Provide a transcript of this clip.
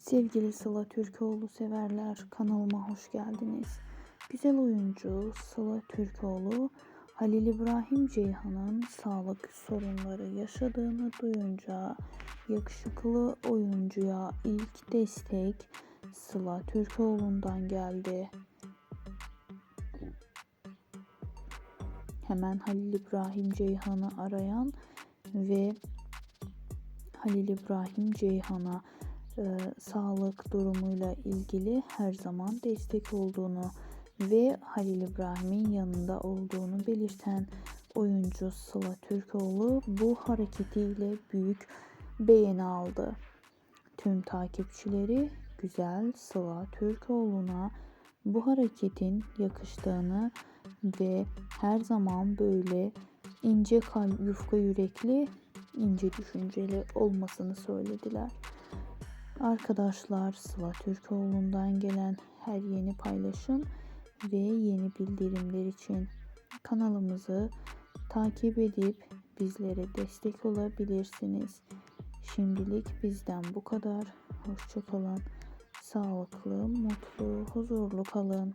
Sevgili Sıla Türkoğlu severler kanalıma hoş geldiniz. Güzel oyuncu Sıla Türkoğlu Halil İbrahim Ceyhan'ın sağlık sorunları yaşadığını duyunca yakışıklı oyuncuya ilk destek Sıla Türkoğlu'ndan geldi. Hemen Halil İbrahim Ceyhan'ı arayan ve Halil İbrahim Ceyhan'a e, sağlık durumuyla ilgili her zaman destek olduğunu ve Halil İbrahim'in yanında olduğunu belirten oyuncu Sıla Türkoğlu bu hareketiyle büyük beğeni aldı. Tüm takipçileri güzel Sıla Türkoğlu'na bu hareketin yakıştığını ve her zaman böyle ince kalp, yufka yürekli, ince düşünceli olmasını söylediler. Arkadaşlar Sıla Türkoğlu'ndan gelen her yeni paylaşım ve yeni bildirimler için kanalımızı takip edip bizlere destek olabilirsiniz. Şimdilik bizden bu kadar. Hoşçakalın. Sağlıklı, mutlu, huzurlu kalın.